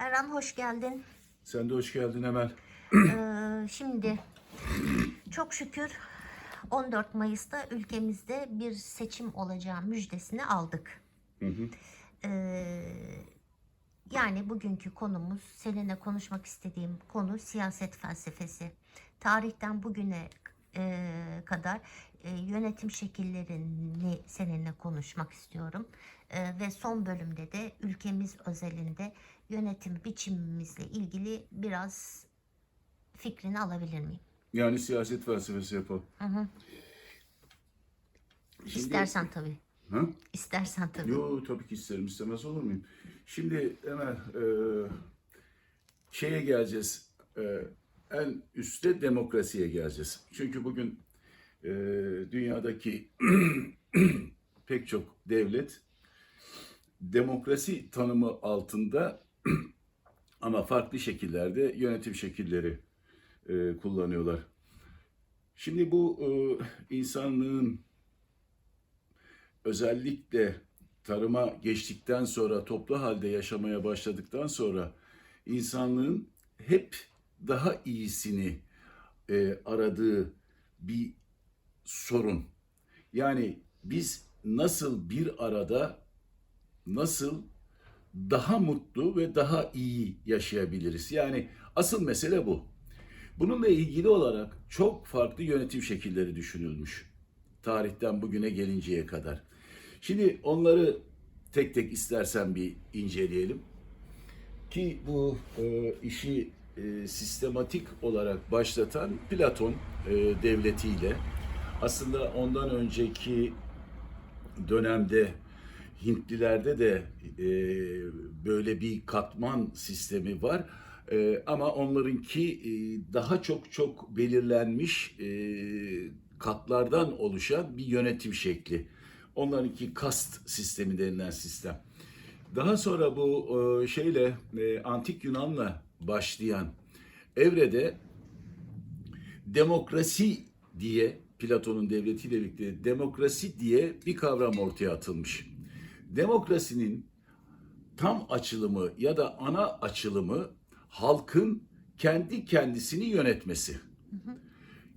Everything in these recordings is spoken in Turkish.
Erhan hoş geldin. Sen de hoş geldin Emel. Ee, şimdi çok şükür 14 Mayıs'ta ülkemizde bir seçim olacağı müjdesini aldık. Ee, yani bugünkü konumuz seninle konuşmak istediğim konu siyaset felsefesi. Tarihten bugüne e, kadar e, yönetim şekillerini seninle konuşmak istiyorum. E, ve son bölümde de ülkemiz özelinde yönetim biçimimizle ilgili biraz fikrini alabilir miyim? Yani siyaset felsefesi yapalım. Şimdi- İstersen tabii. Ha? İstersen tabii. Yo tabii ki isterim. istemez olur muyum? Şimdi Emel e, şeye geleceğiz. E, en üstte demokrasiye geleceğiz. Çünkü bugün e, dünyadaki pek çok devlet demokrasi tanımı altında ama farklı şekillerde yönetim şekilleri e, kullanıyorlar. Şimdi bu e, insanlığın özellikle tarıma geçtikten sonra toplu halde yaşamaya başladıktan sonra insanlığın hep daha iyisini e, aradığı bir sorun. Yani biz nasıl bir arada nasıl daha mutlu ve daha iyi yaşayabiliriz? Yani asıl mesele bu. Bununla ilgili olarak çok farklı yönetim şekilleri düşünülmüş. Tarihten bugüne gelinceye kadar. Şimdi onları tek tek istersen bir inceleyelim. Ki bu e, işi e, sistematik olarak başlatan Platon e, devletiyle aslında ondan önceki dönemde Hintlilerde de e, böyle bir katman sistemi var. E, ama onlarınki e, daha çok çok belirlenmiş e, katlardan oluşan bir yönetim şekli. Onlarınki kast sistemi denilen sistem. Daha sonra bu e, şeyle e, antik Yunan'la başlayan evrede demokrasi diye Platon'un devletiyle birlikte demokrasi diye bir kavram ortaya atılmış. Demokrasinin tam açılımı ya da ana açılımı halkın kendi kendisini yönetmesi.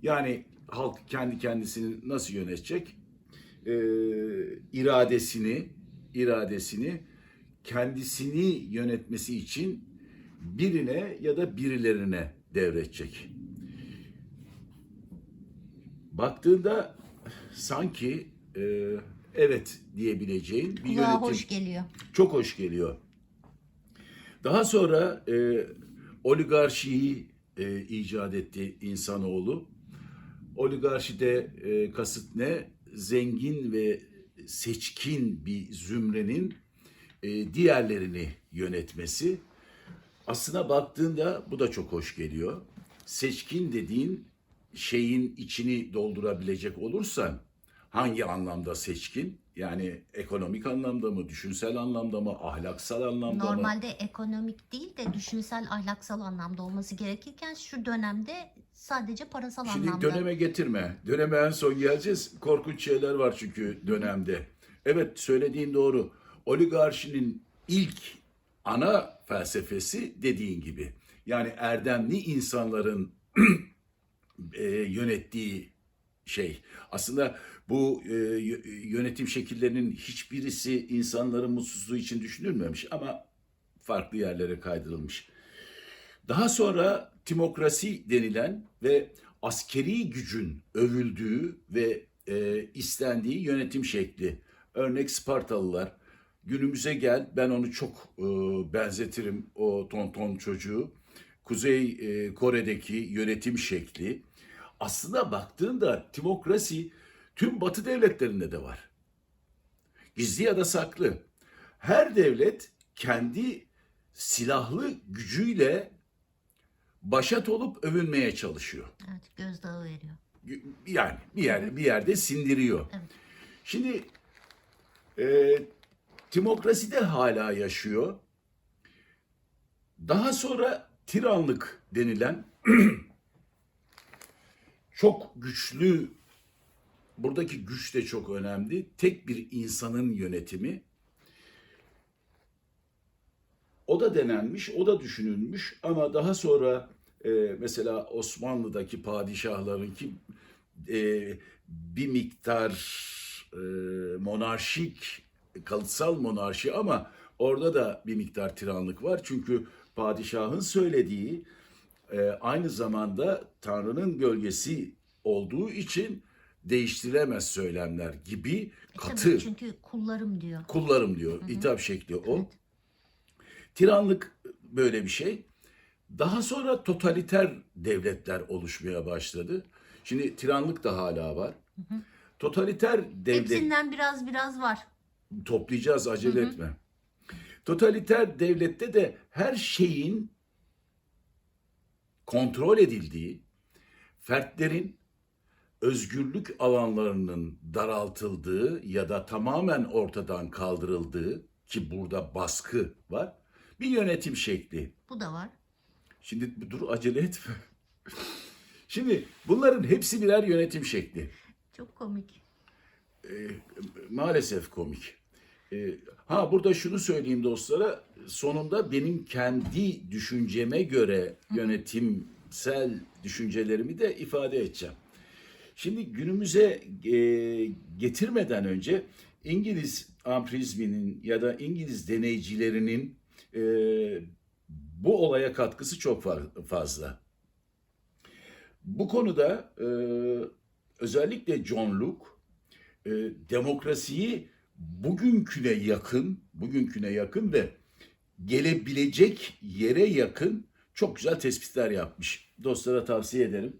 Yani halk kendi kendisini nasıl yönetecek? Ee, iradesini, iradesini kendisini yönetmesi için birine ya da birilerine devredecek. Baktığında sanki e, evet diyebileceğin bir Kulağa yönetim hoş geliyor. çok hoş geliyor. Daha sonra e, oligarşiyi e, icat etti insanoğlu. Oligarşide e, kasıt ne? Zengin ve seçkin bir zümrenin e, diğerlerini yönetmesi. Aslına baktığında bu da çok hoş geliyor. Seçkin dediğin şeyin içini doldurabilecek olursan hangi anlamda seçkin? Yani ekonomik anlamda mı, düşünsel anlamda mı, ahlaksal anlamda mı? Normalde ekonomik değil de düşünsel ahlaksal anlamda olması gerekirken şu dönemde sadece parasal Şimdi anlamda. döneme getirme. Döneme en son geleceğiz. Korkunç şeyler var çünkü dönemde. Evet söylediğin doğru. Oligarşinin ilk ana felsefesi dediğin gibi. Yani erdemli insanların e, yönettiği şey. Aslında bu e, yö- yönetim şekillerinin hiçbirisi insanların mutsuzluğu için düşünülmemiş ama farklı yerlere kaydırılmış. Daha sonra timokrasi denilen ve askeri gücün övüldüğü ve e, istendiği yönetim şekli. Örnek Spartalılar. Günümüze gel ben onu çok e, benzetirim o tonton çocuğu. Kuzey e, Kore'deki yönetim şekli. Aslında baktığında timokrasi tüm batı devletlerinde de var. Gizli ya da saklı. Her devlet kendi silahlı gücüyle başat olup övünmeye çalışıyor. Evet gözdağı veriyor. Yani bir yer bir yerde sindiriyor. Evet. Şimdi e, timokrasi de hala yaşıyor. Daha sonra tiranlık denilen çok güçlü buradaki güç de çok önemli. Tek bir insanın yönetimi o da denenmiş, o da düşünülmüş ama daha sonra e, mesela Osmanlı'daki padişahlarınki e, bir miktar e, monarşik, kalıtsal monarşi ama orada da bir miktar tiranlık var. Çünkü padişahın söylediği e, aynı zamanda Tanrı'nın gölgesi olduğu için değiştirilemez söylemler gibi E tabii katı çünkü kullarım diyor. kullarım diyor. Hitap şekli o. Tiranlık böyle bir şey. Daha sonra totaliter devletler oluşmaya başladı. Şimdi tiranlık da hala var. Totaliter devlet Hepsinden biraz biraz var. toplayacağız acele etme. Totaliter devlette de her şeyin kontrol edildiği, fertlerin özgürlük alanlarının daraltıldığı ya da tamamen ortadan kaldırıldığı ki burada baskı var bir yönetim şekli. Bu da var. Şimdi dur acele etme. Şimdi bunların hepsi birer yönetim şekli. Çok komik. maalesef komik. Ee, ha burada şunu söyleyeyim dostlara. Sonunda benim kendi düşünceme göre yönetimsel düşüncelerimi de ifade edeceğim. Şimdi günümüze e, getirmeden önce İngiliz amprizminin ya da İngiliz deneycilerinin e, bu olaya katkısı çok fa- fazla. Bu konuda e, özellikle John Locke e, demokrasiyi bugünküne yakın, bugünküne yakın ve gelebilecek yere yakın çok güzel tespitler yapmış. Dostlara tavsiye ederim.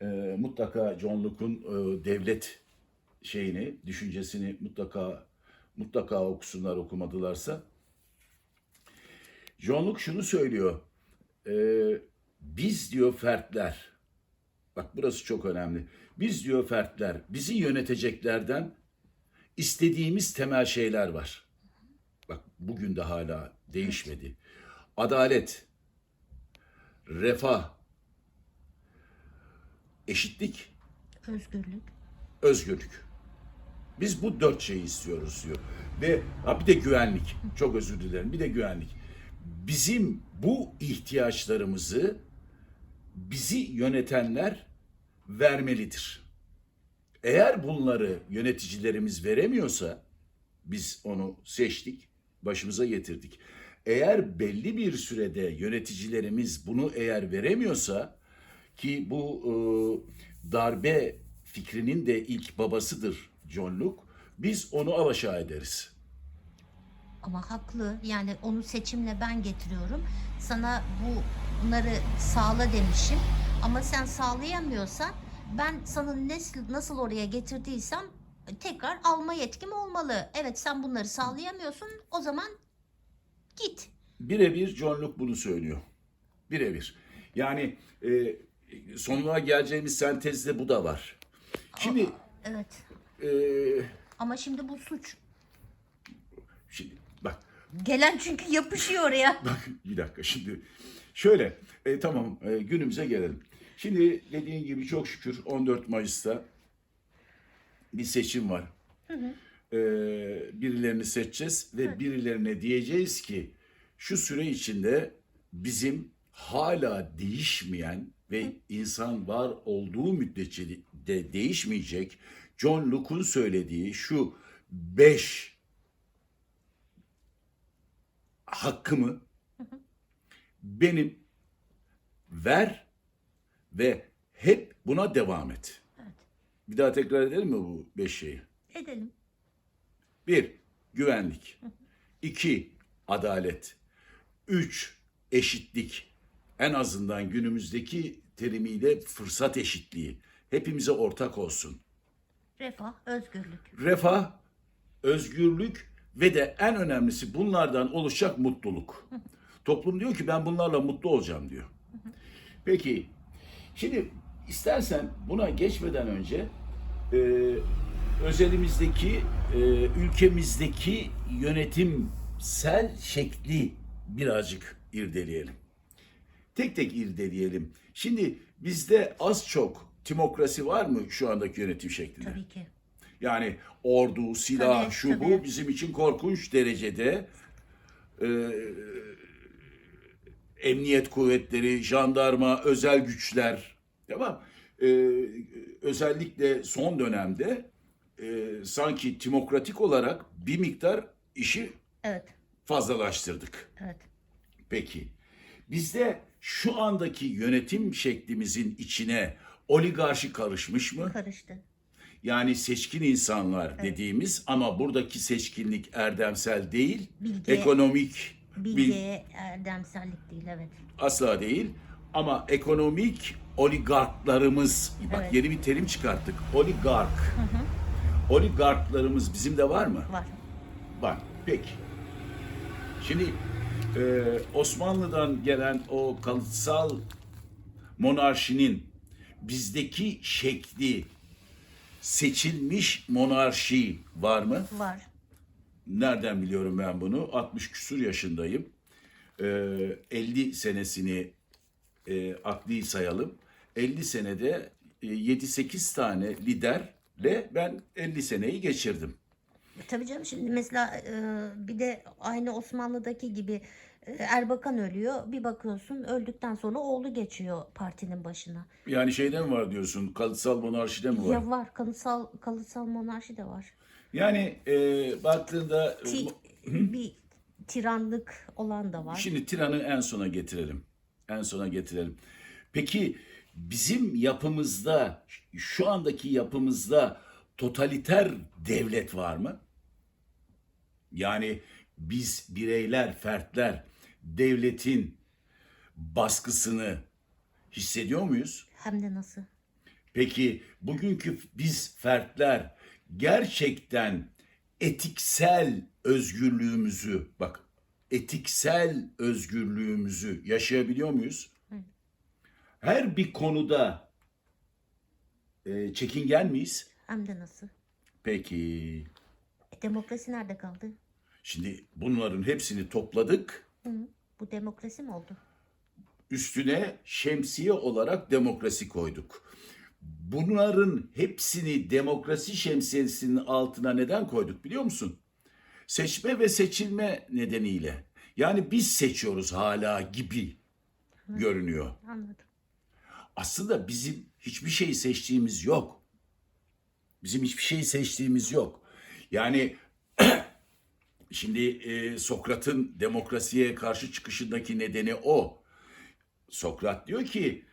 E, mutlaka John Locke'un e, devlet şeyini, düşüncesini mutlaka mutlaka okusunlar okumadılarsa. John Locke şunu söylüyor. E, biz diyor fertler, bak burası çok önemli. Biz diyor fertler, bizi yöneteceklerden istediğimiz temel şeyler var. Bak bugün de hala değişmedi. Adalet, refah, eşitlik, Özgürlük. özgürlük. Biz bu dört şeyi istiyoruz diyor. Ve ha bir de güvenlik. Çok özür dilerim. Bir de güvenlik. Bizim bu ihtiyaçlarımızı bizi yönetenler vermelidir. Eğer bunları yöneticilerimiz veremiyorsa biz onu seçtik, başımıza getirdik. Eğer belli bir sürede yöneticilerimiz bunu eğer veremiyorsa ki bu e, darbe fikrinin de ilk babasıdır John Locke. Biz onu alaşağı ederiz. Ama haklı. Yani onu seçimle ben getiriyorum. Sana bu bunları sağla demişim. Ama sen sağlayamıyorsan ben sana nasıl, nasıl oraya getirdiysem tekrar alma yetkim olmalı. Evet sen bunları sağlayamıyorsun. O zaman git. Birebir John Locke bunu söylüyor. Birebir. Yani e, sonuna geleceğimiz sentezde bu da var. Şimdi Evet. e, Ama şimdi bu suç. şimdi bak Gelen çünkü yapışıyor oraya. Bak bir dakika şimdi şöyle e, tamam e, günümüze gelelim. Şimdi dediğin gibi çok şükür 14 Mayıs'ta bir seçim var. E, birilerini seçeceğiz ve birilerine diyeceğiz ki şu süre içinde bizim hala değişmeyen ve insan var olduğu müddetçe de değişmeyecek John Locke'un söylediği şu beş hakkımı benim ver ve hep buna devam et. Bir daha tekrar edelim mi bu beş şeyi? Edelim. Bir, güvenlik. İki, adalet. Üç, eşitlik. En azından günümüzdeki terimiyle fırsat eşitliği. Hepimize ortak olsun. Refah, özgürlük. refah, özgürlük ve de en önemlisi bunlardan oluşacak mutluluk. Toplum diyor ki ben bunlarla mutlu olacağım diyor. Peki şimdi istersen buna geçmeden önce e, özelimizdeki, e, ülkemizdeki yönetimsel şekli birazcık irdeleyelim. Tek tek irdeleyelim. Şimdi bizde az çok timokrasi var mı şu andaki yönetim şeklinde? Tabii ki. Yani ordu, silah, Tabii, şu tabii. bu bizim için korkunç derecede e, emniyet kuvvetleri, jandarma, özel güçler, tamam. E, özellikle son dönemde e, sanki timokratik olarak bir miktar işi Evet. fazlalaştırdık. Evet. Peki bizde şu andaki yönetim şeklimizin içine oligarşi karışmış mı? Karıştı. Yani seçkin insanlar dediğimiz ama buradaki seçkinlik erdemsel değil, Bilge- ekonomik Bilgeye erdemsellik değil evet. asla değil ama ekonomik oligarklarımız bak Evet. yeni bir terim çıkarttık. Oligark. Oligarklarımız bizim de var mı? Var. Var. Peki. Şimdi e, Osmanlı'dan gelen o kalıtsal monarşinin bizdeki şekli seçilmiş monarşi var mı? Var. Nereden biliyorum ben bunu? 60 küsur yaşındayım. E, 50 senesini e, akli sayalım. 50 senede e, 7-8 tane liderle ben 50 seneyi geçirdim. Tabii canım şimdi mesela e, bir de aynı Osmanlı'daki gibi e, Erbakan ölüyor. Bir bakıyorsun öldükten sonra oğlu geçiyor partinin başına. Yani şeyde mi var diyorsun? Kalıtsal monarşide mi var? Ya var kalıtsal kalıtsal monarşi de var. Yani e, baktığında e, Ti, bir tiranlık olan da var. şimdi tiranı en sona getirelim. En sona getirelim. Peki bizim yapımızda şu andaki yapımızda totaliter devlet var mı? Yani biz bireyler, fertler devletin baskısını hissediyor muyuz? Hem de nasıl? Peki bugünkü biz fertler gerçekten etiksel özgürlüğümüzü bak etiksel özgürlüğümüzü yaşayabiliyor muyuz? Her bir konuda e, çekingen miyiz? Hem de nasıl? Peki. E, demokrasi nerede kaldı? Şimdi bunların hepsini topladık. Hı, bu demokrasi mi oldu? üstüne şemsiye olarak demokrasi koyduk. Bunların hepsini demokrasi şemsiyesinin altına neden koyduk biliyor musun? Seçme ve seçilme nedeniyle. Yani biz seçiyoruz hala gibi görünüyor. Anladım. Aslında bizim hiçbir şeyi seçtiğimiz yok. Bizim hiçbir şeyi seçtiğimiz yok. Yani şimdi e, Sokrat'ın demokrasiye karşı çıkışındaki nedeni o. Sokrat diyor ki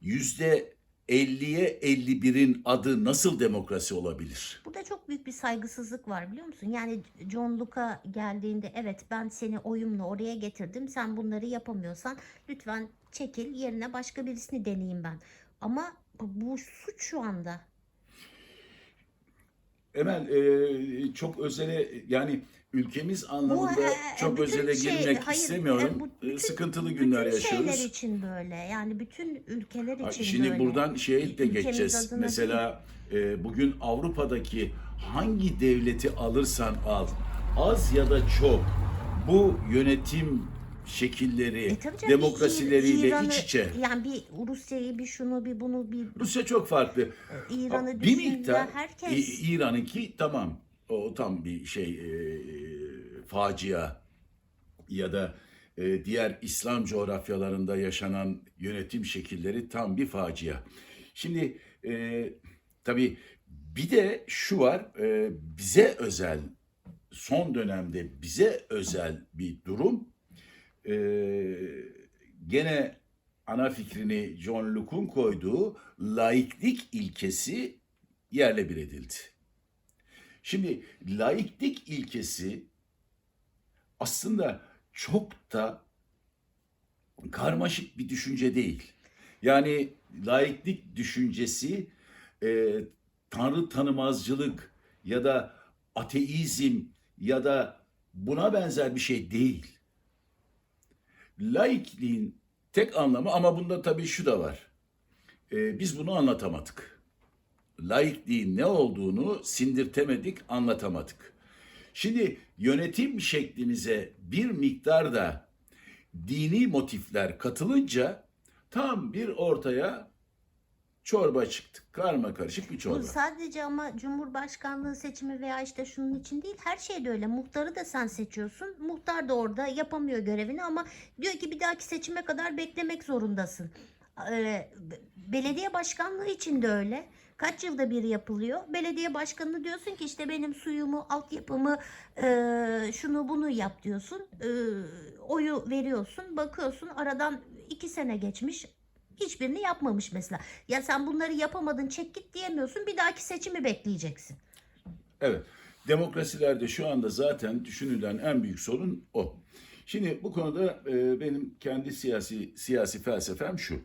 yüzde 50'ye 51'in adı nasıl demokrasi olabilir? Burada çok büyük bir saygısızlık var biliyor musun? Yani John Luca geldiğinde evet ben seni oyumla oraya getirdim. Sen bunları yapamıyorsan lütfen çekil yerine başka birisini deneyeyim ben. Ama bu suç şu anda. Emel e, çok özele yani ülkemiz anlamında e, çok bütün özele şey- girmek hayır, istemiyorum. e, bu E, bütün- Sıkıntılı günler bütün yaşıyoruz. şeyler için böyle. Yani bütün ülkeler için Şimdi böyle. buradan şeye de geçeceğiz. Mesela e, bugün Avrupa'daki hangi devleti alırsan al, az ya da çok bu yönetim şekilleri, E tabii canım, demokrasileriyle İran'ı- iç içe. Yani bir Rusya'yı bir şunu bir bunu bir Rusya çok farklı. İran'ı bir düşün miktar herkes. İran'ınki tamam. O tam bir şey e, facia ya da e, diğer İslam coğrafyalarında yaşanan yönetim şekilleri tam bir facia. Şimdi e, tabii bir de şu var e, bize özel son dönemde bize özel bir durum. E, gene ana fikrini John Locke'un koyduğu laiklik ilkesi yerle bir edildi. Şimdi laiklik ilkesi aslında çok da karmaşık bir düşünce değil. Yani laiklik düşüncesi e, tanrı tanımazcılık ya da ateizm ya da buna benzer bir şey değil. Laikliğin tek anlamı ama bunda tabii şu da var. E, biz bunu anlatamadık. Laikliğin ne olduğunu sindirtemedik, anlatamadık. Şimdi yönetim şeklimize bir miktar da dini motifler katılınca tam bir ortaya Çorba çıktı. Karma karışık bir Bu çorba. sadece ama Cumhurbaşkanlığı seçimi veya işte şunun için değil her şeyde öyle. Muhtarı da sen seçiyorsun. Muhtar da orada yapamıyor görevini ama diyor ki bir dahaki seçime kadar beklemek zorundasın. Ee, be- belediye başkanlığı için de öyle. Kaç yılda bir yapılıyor? Belediye başkanı diyorsun ki işte benim suyumu, altyapımı, eee, şunu bunu yap diyorsun. Eee, oyu veriyorsun. Bakıyorsun aradan iki sene geçmiş. Hiçbirini yapmamış mesela. Ya sen bunları yapamadın çek git diyemiyorsun. Bir dahaki seçimi bekleyeceksin. Evet. Demokrasilerde şu anda zaten düşünülen en büyük sorun o. Şimdi bu konuda e, benim kendi siyasi siyasi felsefem şu.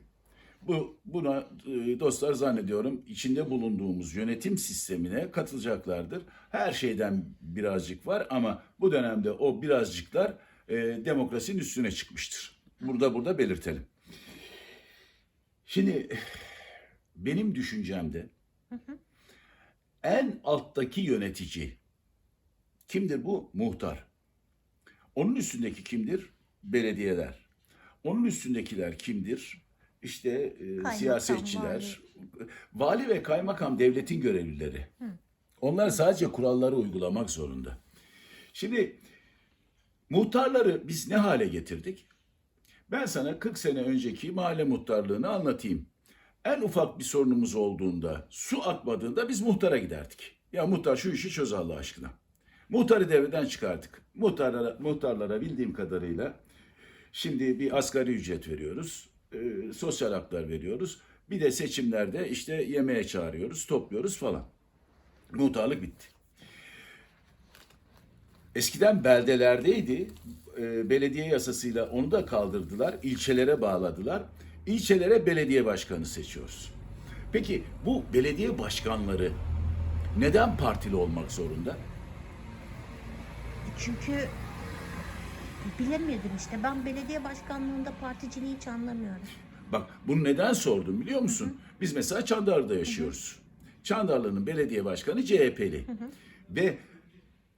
Bu buna e, dostlar zannediyorum içinde bulunduğumuz yönetim sistemine katılacaklardır. Her şeyden birazcık var ama bu dönemde o birazcıklar e, demokrasinin üstüne çıkmıştır. Burada burada belirtelim. Şimdi benim düşüncemde en alttaki yönetici kimdir bu? Muhtar. Onun üstündeki kimdir? Belediyeler. Onun üstündekiler kimdir? İşte e, Kaymakam, siyasetçiler. Vali. ve kaymakam devletin görevlileri. Onlar sadece kuralları uygulamak zorunda. Şimdi muhtarları biz ne hale getirdik? Ben sana 40 sene önceki mahalle muhtarlığını anlatayım. En ufak bir sorunumuz olduğunda, su akmadığında biz muhtara giderdik. Ya muhtar şu işi çöz Allah aşkına. Muhtarı devreden çıkardık. Muhtarlara, muhtarlara bildiğim kadarıyla şimdi bir asgari ücret veriyoruz. e, sosyal haklar veriyoruz. Bir de seçimlerde işte yemeğe çağırıyoruz, topluyoruz falan. Muhtarlık bitti. Eskiden beldelerdeydi. E, belediye yasasıyla onu da kaldırdılar. ilçelere bağladılar. İlçelere belediye başkanı seçiyoruz. Peki bu belediye başkanları neden partili olmak zorunda? Çünkü bilemedim işte. Ben belediye başkanlığında particiliği hiç anlamıyorum. Bak bunu neden sordum biliyor musun? Biz mesela Çandarlı'da yaşıyoruz. Çandarlı'nın belediye başkanı CHP'li. Ve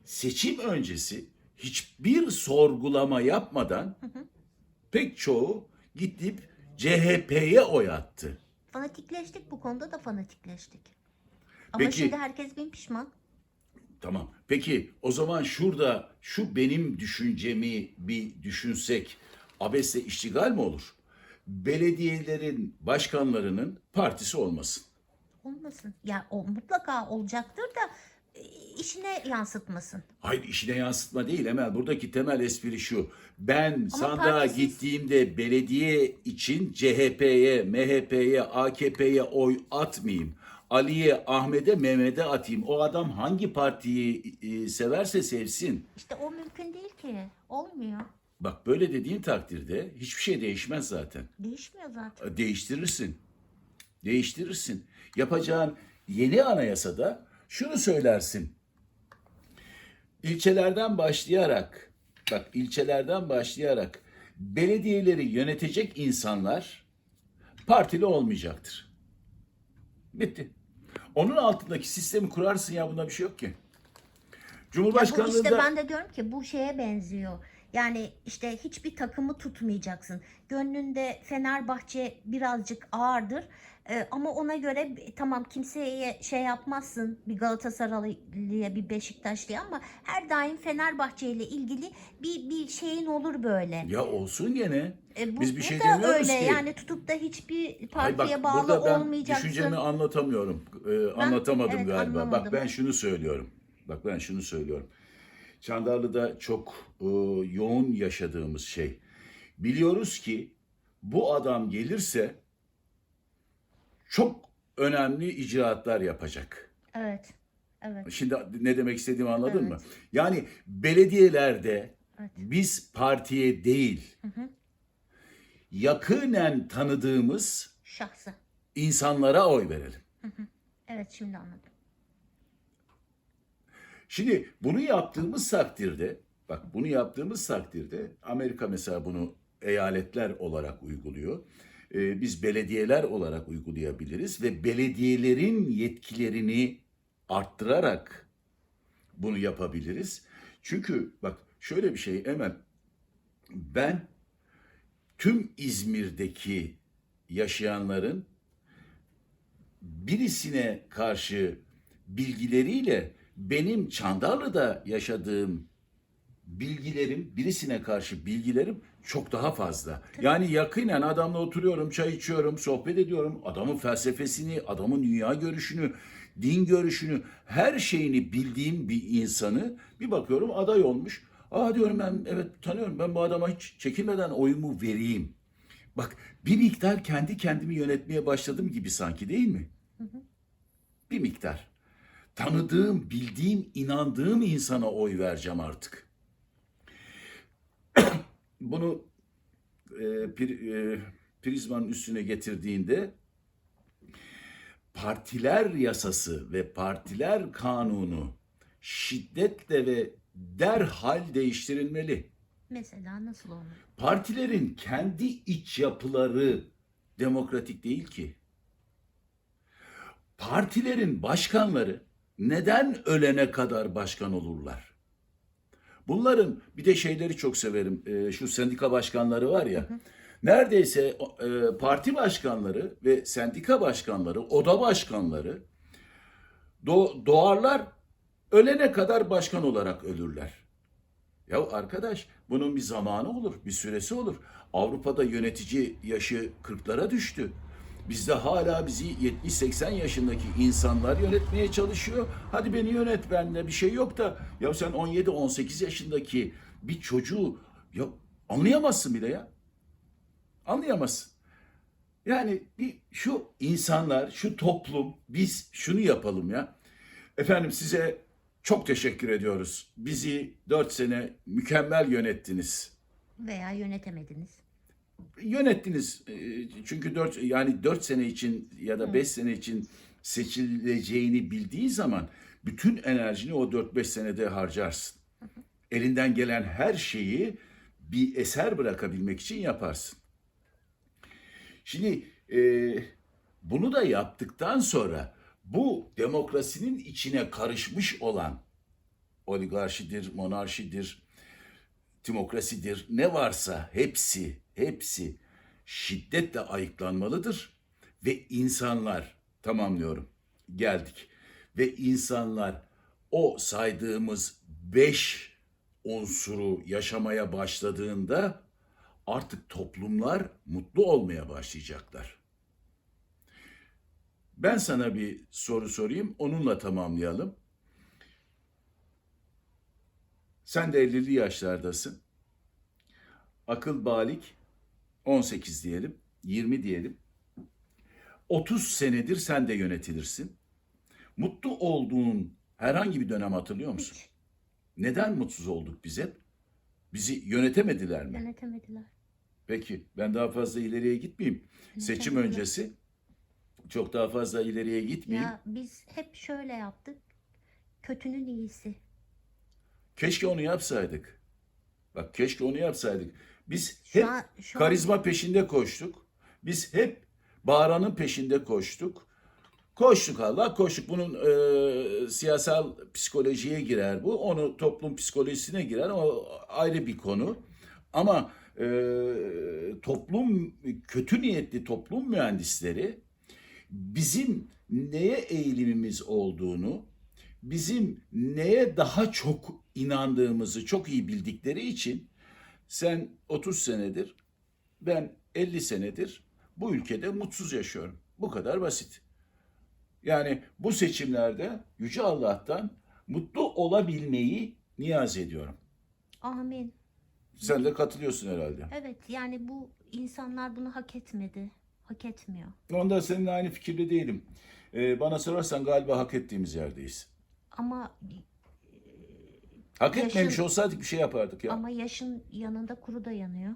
seçim öncesi hiçbir sorgulama yapmadan pek çoğu gidip CHP'ye oy attı. Fanatikleştik bu konuda da fanatikleştik. Ama Peki- şimdi herkes bin pişman. Tamam. Peki o zaman şurada şu benim düşüncemi bir düşünsek abesle iştigal mi olur? Belediyelerin başkanlarının partisi olmasın. Olmasın. Ya o mutlaka olacaktır da işine yansıtmasın. Hayır işine yansıtma değil Emel. Buradaki temel espri şu. Ben sandığa partisiz- gittiğimde belediye için CHP'ye, MHP'ye, AKP'ye oy atmayayım. Ali'ye, Ahmet'e, Mehmet'e atayım. O adam hangi partiyi e, severse sevsin. İşte o mümkün değil ki. Olmuyor. Bak böyle dediğin takdirde hiçbir şey değişmez zaten. Değişmiyor zaten. Değiştirirsin. Değiştirirsin. Yapacağın yeni anayasada şunu söylersin. İlçelerden başlayarak, bak ilçelerden başlayarak belediyeleri yönetecek insanlar partili olmayacaktır. Bitti. Onun altındaki sistemi kurarsın ya bunda bir şey yok ki. Ya bu işte ben de diyorum ki bu şeye benziyor. Yani işte hiçbir takımı tutmayacaksın. Gönlünde Fenerbahçe birazcık ağırdır. Ee, ama ona göre tamam kimseye şey yapmazsın bir Galatasaraylı'ya bir Beşiktaşlı'ya ama her daim Fenerbahçe ile ilgili bir bir şeyin olur böyle. ya olsun gene. E, bu, Biz bir bu şey da demiyoruz öyle ki. yani tutup da hiçbir partiye bak, bağlı burada ben olmayacaksın. düşüncemi anlatamıyorum. Ee, anlatamadım evet, galiba. anlamadım. Bak ben şunu söylüyorum. Bak ben şunu söylüyorum. Çandarlı'da çok e, yoğun yaşadığımız şey. Biliyoruz ki bu adam gelirse çok önemli icraatlar yapacak. Evet. Evet. Şimdi ne demek istediğimi anladın Evet. mı? Yani belediyelerde Evet. biz partiye değil, yakınen tanıdığımız Şahsı. insanlara oy verelim. Evet şimdi anladım. Şimdi bunu yaptığımız takdirde, bak bunu yaptığımız takdirde Amerika mesela bunu eyaletler olarak uyguluyor. Ee, biz belediyeler olarak uygulayabiliriz ve belediyelerin yetkilerini arttırarak bunu yapabiliriz. Çünkü bak şöyle bir şey Emel, ben tüm İzmir'deki yaşayanların birisine karşı bilgileriyle benim Çandarlı'da yaşadığım bilgilerim, birisine karşı bilgilerim çok daha fazla. Yani yakinen adamla oturuyorum, çay içiyorum, sohbet ediyorum. Adamın felsefesini, adamın dünya görüşünü, din görüşünü, her şeyini bildiğim bir insanı bir bakıyorum aday olmuş. Aa diyorum ben evet tanıyorum ben bu adama hiç çekinmeden oyumu vereyim. Bak bir miktar kendi kendimi yönetmeye başladım gibi sanki değil mi? Bir miktar. Tanıdığım, bildiğim, inandığım insana oy vereceğim artık. Bunu e, pri- e, prizmanın üstüne getirdiğinde partiler yasası ve partiler kanunu şiddetle ve derhal değiştirilmeli. Mesela nasıl olur? Partilerin kendi iç yapıları demokratik değil ki. Partilerin başkanları neden ölene kadar başkan olurlar? Bunların bir de şeyleri çok severim. Ee, şu sendika başkanları var ya. Neredeyse e, parti başkanları ve sendika başkanları, oda başkanları do- doğarlar ölene kadar başkan olarak ölürler. Ya arkadaş bunun bir zamanı olur, bir süresi olur. Avrupa'da yönetici yaşı 40'lara düştü. Bizde hala bizi 70-80 yaşındaki insanlar yönetmeye çalışıyor. Hadi beni yönet bende bir şey yok da. Ya sen 17-18 yaşındaki bir çocuğu ya anlayamazsın bile ya. Anlayamazsın. Yani bir şu insanlar, şu toplum biz şunu yapalım ya. Efendim size çok teşekkür ediyoruz. Bizi dört sene mükemmel yönettiniz. Veya yönetemediniz. Yönettiniz. Ee, Çünkü dört yani dört sene için ya da beş sene için seçileceğini bildiği zaman bütün enerjini o dört beş senede harcarsın. Elinden gelen her şeyi bir eser bırakabilmek için yaparsın. Şimdi e, bunu da yaptıktan sonra bu demokrasinin içine karışmış olan oligarşidir, monarşidir, demokrasidir ne varsa hepsi hepsi şiddetle ayıklanmalıdır ve insanlar tamamlıyorum geldik ve insanlar o saydığımız beş unsuru yaşamaya başladığında artık toplumlar mutlu olmaya başlayacaklar. Ben sana bir soru sorayım, onunla tamamlayalım. Sen de 50'li yaşlardasın. Akıl balik 18 diyelim, 20 diyelim. 30 senedir sen de yönetilirsin. Mutlu olduğun herhangi bir dönem hatırlıyor musun? Hiç Neden mutsuz olduk biz hep? Bizi yönetemediler mi? yönetemediler. Peki ben daha fazla ileriye gitmeyeyim. Seçim öncesi çok daha fazla ileriye gitmeyeyim. Ya biz hep şöyle yaptık. Kötünün iyisi. Keşke onu yapsaydık. Bak keşke onu yapsaydık. Biz Şu hep an, şu karizma peşinde koştuk. Biz hep bağıranın peşinde koştuk. Koştuk Allah koştuk. Bunun e, siyasal psikolojiye girer bu. Onu toplum psikolojisine girer. O ayrı bir konu. Ama e, toplum kötü niyetli toplum mühendisleri bizim neye eğilimimiz olduğunu, bizim neye daha çok inandığımızı çok iyi bildikleri için sen 30 senedir, ben 50 senedir bu ülkede mutsuz yaşıyorum. Bu kadar basit. Yani bu seçimlerde Yüce Allah'tan mutlu olabilmeyi niyaz ediyorum. Amin. Sen de katılıyorsun herhalde. Evet yani bu insanlar bunu hak etmedi. Hak etmiyor. Onda seninle aynı fikirde değilim. Ee, bana sorarsan galiba hak ettiğimiz yerdeyiz. Ama Hak Yaşın- etmemiş olsaydık bir şey yapardık ya. ama yaşın yanında kuru da yanıyor.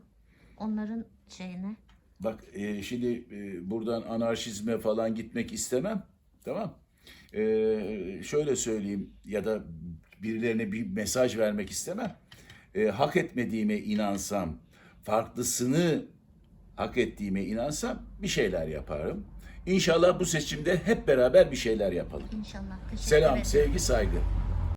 Onların şeyine. Bak e, şimdi e, buradan anarşizme falan gitmek istemem. Tamam. E, şöyle söyleyeyim ya da birilerine bir mesaj vermek istemem. E, hak etmediğime inansam, farklısını hak ettiğime inansam bir şeyler yaparım. İnşallah bu seçimde hep beraber bir şeyler yapalım. İnşallah. Teşekkür Selam, ederim. sevgi, saygı.